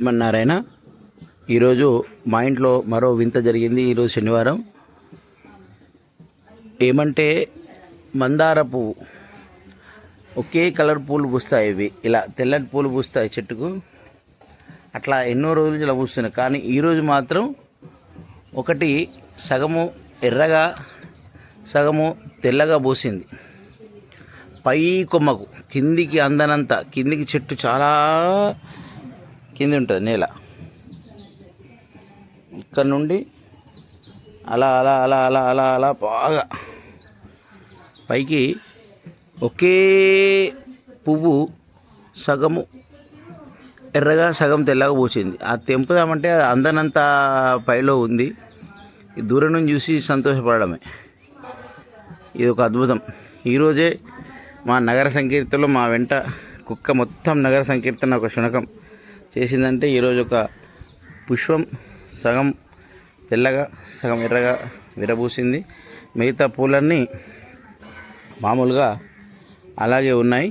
శ్రీమన్నారాయణ ఈరోజు మా ఇంట్లో మరో వింత జరిగింది ఈరోజు శనివారం. ఏమంటే మందార పువ్వు ఒకే కలర్ పూలు పూస్తాయి ఇవి. ఇలా తెల్లటి పూలు పూస్తాయి చెట్టుకు. అట్లా ఎన్నో రోజులు ఇలా పూస్తున్నాయి. కానీ ఈరోజు మాత్రం ఒకటి సగము ఎర్రగా సగము తెల్లగా పూసింది. పై కొమ్మకు కిందికి అందనంత కిందికి చెట్టు చాలా కింద ఉంటుంది నేల. ఇక్కడ నుండి అలా అలా అలా అలా అలా అలా బాగా పైకి ఒకే పువ్వు సగము ఎర్రగా సగం తెల్లగా పూసింది. ఆ తెంపుదామంటే అది అందనంత పైలో ఉంది. ఈ దూరం నుంచి చూసి సంతోషపడడమే. ఇది ఒక అద్భుతం. ఈరోజే మా నగర సంకీర్తనలో మా వెంట కుక్క మొత్తం నగర సంకీర్తన ఒక శునకం చేసిందంటే ఈరోజు ఒక పుష్పం సగం తెల్లగా సగం ఎర్రగా విరబూసింది. మిగతా పూలన్నీ మామూలుగా అలాగే ఉన్నాయి.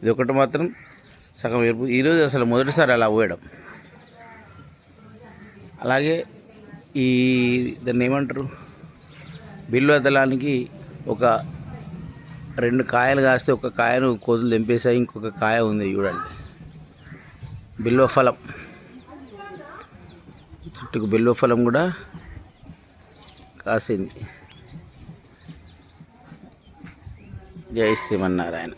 ఇది ఒకటి మాత్రం సగం ఎరుపు ఈరోజు అసలు మొదటిసారి అలా పోయడం అలాగే ఈ దాన్ని ఏమంటారు? బిల్లు దళానికి ఒక రెండు కాయలు కాస్తే ఒక కాయను కోతులు తెంపేసాయి ఇంకొక కాయ ఉంది చూడండి. బిల్వ ఫలం. చుట్టుకు బిల్వ ఫలం కూడా కాసింది. జై శ్రీమన్నారాయణ.